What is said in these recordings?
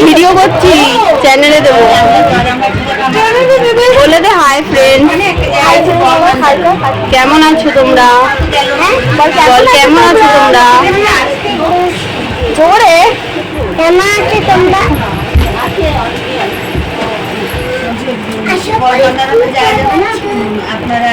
Video করছি চ্যানেলে দেবো। বলে দে হাই ফ্রেন্ড কেমন আছো তোমরা? বল, কেমন আছো তোমরা? জোরে। কেমন আছে তোমরা আপনারা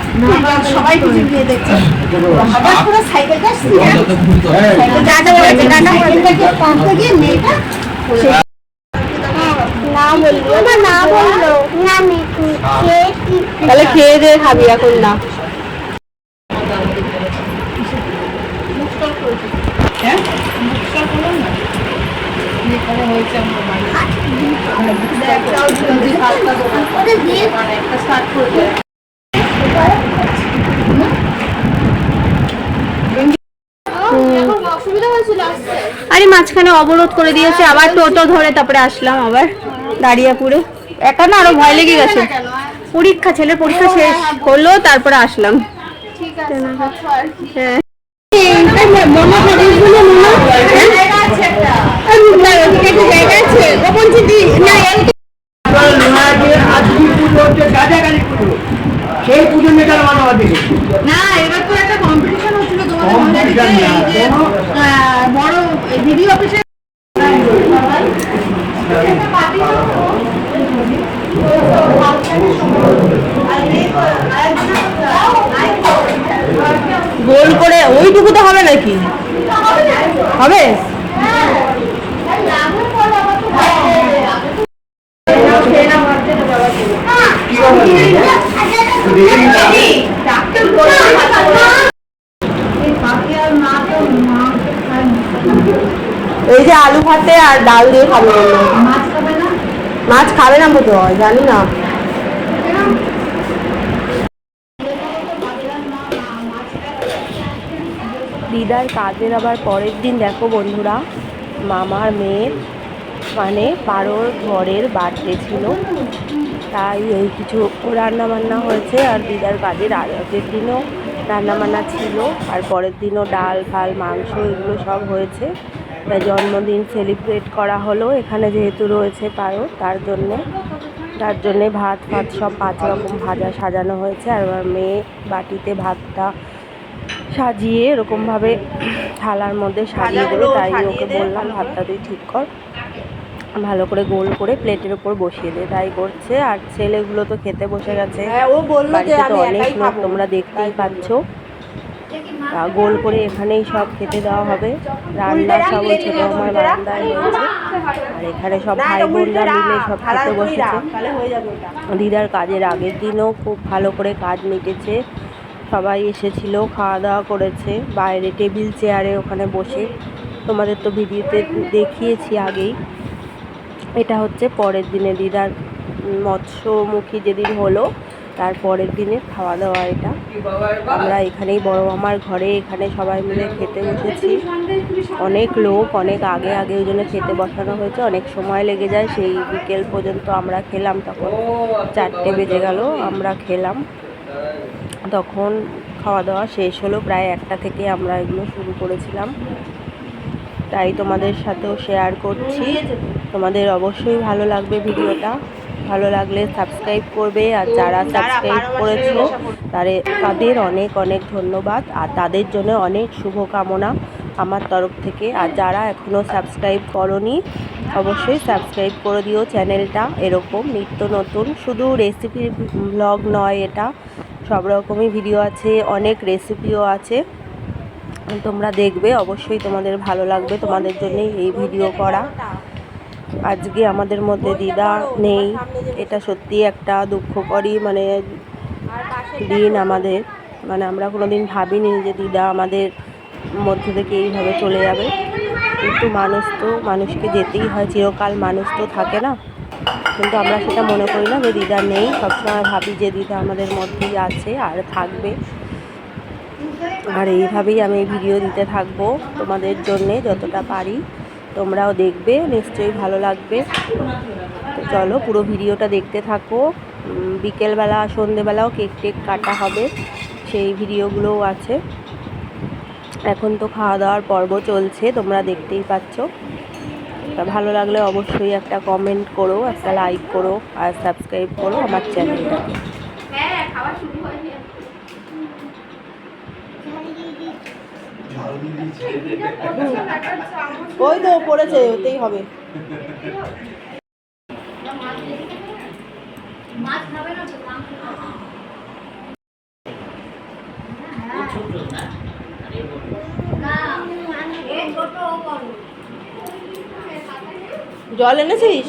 সবাই পিছন দিয়ে দেখছে। হঠাৎ করে সাইকেলটা টাটা বলেছে সাইকেলটাকে পাম্পে গিয়ে মেয়েটা খেয়ে তাহলে খেয়ে দিয়ে খাবি এখন না। দিয়ে আরে মাঝখানে অবরোধ করে দিয়েছে, আবার টোটো ধরে তারপরে আসলাম আবার দাঁড়িয়াপুরে। একা না আরও ভয় লেগে গেছে। পরীক্ষা, ছেলের পরীক্ষা শেষ করল তারপরে আসলাম। হ্যাঁ। সেই পুজো মেটার মানে হবে না এবার তো একটা কম্পিটিশন হচ্ছিল তোমাদের বড় দিদি অফিসে গোল করে ওইটুকু তো হবে নাকি? হবে? এই যে আলু ভাতে আর ডাল দিয়ে খাবে। মাছ খাবে না হয়, জানি না। দিদার কাজের আবার পরের দিন দেখো বন্ধুরা, মামার মেয়ের মানে পারোর ঘরের বার্থডে ছিল। তাই এই কিছু রান্না বান্না হয়েছে আর দিদার কাজের আগের দিনও রান্না বান্না ছিল আর পরের দিনও ডাল ফাল মাংস এগুলো সব হয়েছে। তাই জন্মদিন সেলিব্রেট করা হলো। এখানে যেহেতু রয়েছে পারো তার জন্যে তার জন্যে ভাত ফাত সব পাঁচ রকম ভাজা সাজানো হয়েছে। আর আমার মেয়ে বাটিতে ভাতটা সাজিয়ে এরকমভাবে থালার মধ্যে সাজিয়ে দেবে তাই ওকে বললাম ভাতটা তুই ঠিক কর। ভালো করে গোল করে প্লেটের উপর বসিয়ে দে তাই করছে। আর ছেলেগুলো তো খেতে বসে গেছে। ও বলল বাড়িতে তো অনেক লোক তোমরা দেখতেই পাচ্ছ। গোল করে এখানেই সব খেতে দেওয়া হবে। রান্না সব ওই ছোটো আমার বারান্দায় হয়েছে। আর এখানে সব ভাই বোনরা মিলে সব খেতে বসেছে। দিদার কাজের আগের দিনও খুব ভালো করে কাজ মিটেছে। সবাই এসেছিল খাওয়া দাওয়া করেছে। বাইরে টেবিল চেয়ারে ওখানে বসে। তোমাদের তো ভিডিওতে দেখিয়েছি আগেই। এটা হচ্ছে পরের দিনে দিদার মৎস্যমুখী যেদিন হলো, তার পরের দিনে খাওয়া দাওয়া এটা। আমরা এখানেই বড় মামার ঘরে এখানে সবাই মিলে খেতে বসেছি। অনেক লোক, অনেক আগে আগে ওই জন্য খেতে বসানো হয়েছে। অনেক সময় লেগে যায়, সেই বিকেল পর্যন্ত আমরা খেলাম তখন চারটে বেজে গেল, আমরা খেলাম। তখন খাওয়া দাওয়া শেষ হলো, প্রায় একটা থেকে আমরা এগুলো শুরু করেছিলাম। তাই তোমাদের সাথেও শেয়ার করছি। তোমাদের অবশ্যই ভালো লাগবে ভিডিওটা। ভালো লাগলে সাবস্ক্রাইব করবে আর যারা সাবস্ক্রাইব করেছ তারে তাদের অনেক অনেক ধন্যবাদ। আর তাদের জন্য অনেক শুভকামনা আমার তরফ থেকে। আর যারা এখনও সাবস্ক্রাইব করনি অবশ্যই সাবস্ক্রাইব করে দিও চ্যানেলটা এরকম নিত্য নতুন শুধু রেসিপি ব্লগ নয় এটা। সব রকমই ভিডিও আছে অনেক রেসিপিও আছে। তোমরা দেখবে, অবশ্যই তোমাদের ভালো লাগবে তোমাদের জন্যই এই ভিডিও করা। আজকে আমাদের মধ্যে দিদা নেই, এটা সত্যি একটা দুঃখকরই মানে দিন আমাদের। মানে আমরা কোনোদিন ভাবিনি যে দিদা আমাদের মধ্যে থেকে এইভাবে চলে যাবে। কিন্তু মানুষ তো, মানুষকে যেতেই হয়, চিরকাল মানুষ তো থাকে না। কিন্তু আমরা সেটা মনে করি না যে দিদা নেই। সবসময় ভাবি যে দিদা আমাদের মধ্যেই আছে আর থাকবে। আর এইভাবেই আমি ভিডিও দিতে থাকব তোমাদের জন্যে যতটা পারি। তোমরাও দেখবে, নিশ্চয়ই ভালো লাগবে। তো চলো পুরো ভিডিওটা দেখতে থাকো। বিকেলবেলা, সন্ধেবেলাও কেক টেক কাটা হবে, সেই ভিডিওগুলোও আছে। এখন তো খাওয়া দাওয়ার পর্ব চলছে, তোমরা দেখতেই পাচ্ছ। তা ভালো লাগলে অবশ্যই একটা কমেন্ট করো, একটা লাইক করো, আর সাবস্ক্রাইব করো আমার চ্যানেলটাকে ওই তো পড়েছে ওতেই হবে। জল এনেছিস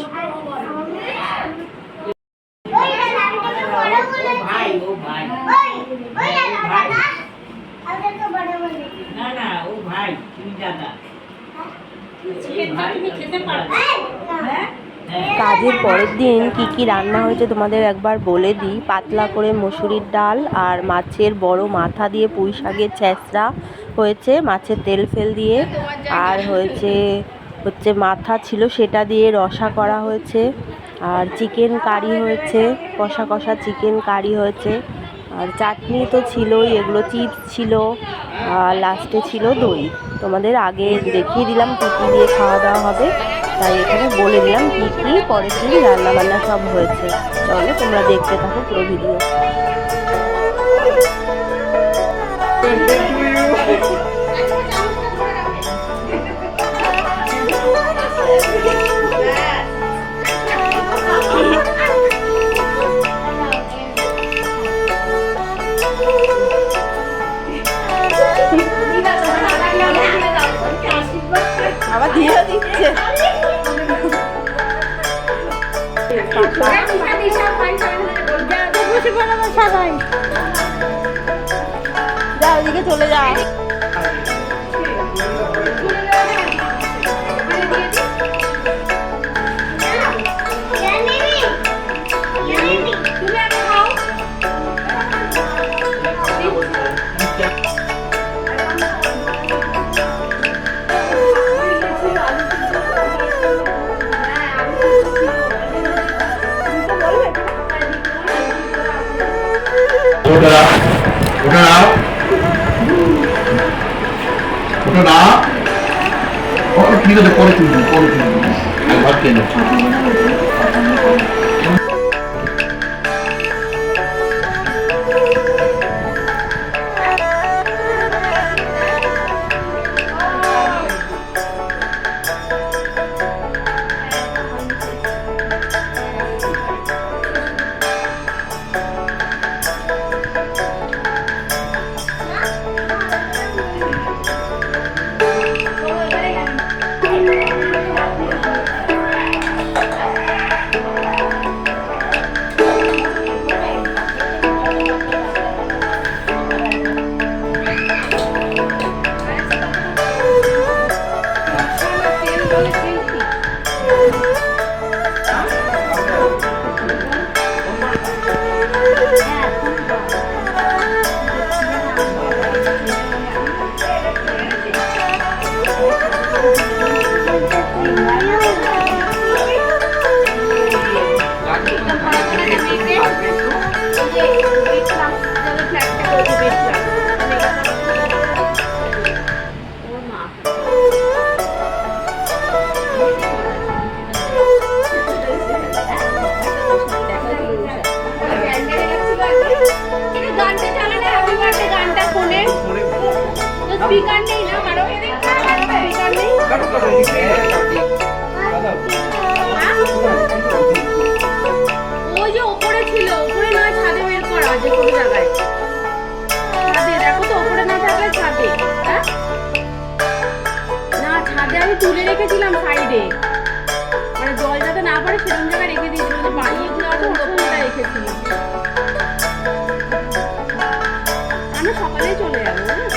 না না ও ভাই তুমি দাদা কাজের পরের দিন কি কি রান্না হয়েছে তোমাদের একবার বলে দিই। পাতলা করে মসুরির ডাল আর মাছের বড় মাথা দিয়ে পুঁই শাকের ছ্যাঁচড়া হয়েছে মাছের তেল ফেল দিয়ে। আর হয়েছে হচ্ছে মাথা ছিল সেটা দিয়ে রসা করা হয়েছে। আর চিকেন কারি হয়েছে কষা কষা চিকেন কারি হয়েছে। আর চাটনি তো ছিলই, এগুলো চিপস ছিল, আর লাস্টে ছিল দই। তোমাদের আগে দেখিয়ে দিলাম কী কী দিয়ে খাওয়া দাওয়া হবে, তাই এখানে বলে দিলাম কী কী, পরের দিন রান্নাবান্না সব হয়েছে। তাহলে তোমরা দেখতে থাকো পুরো ভিডিও চলে যা ওটা ওটা নাও ওটা না ওটা ঠিক আছে পরে তুলবি পরে তুলবি ভাত খেয়ে নে। গানটা দিয়ে চলে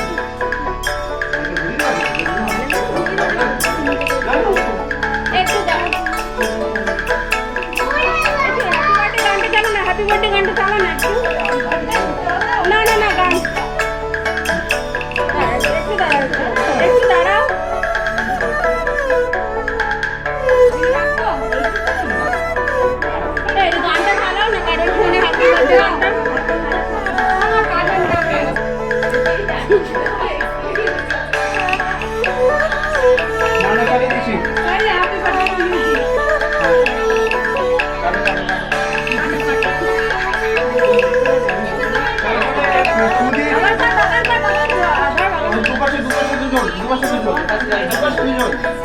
啊！是是是。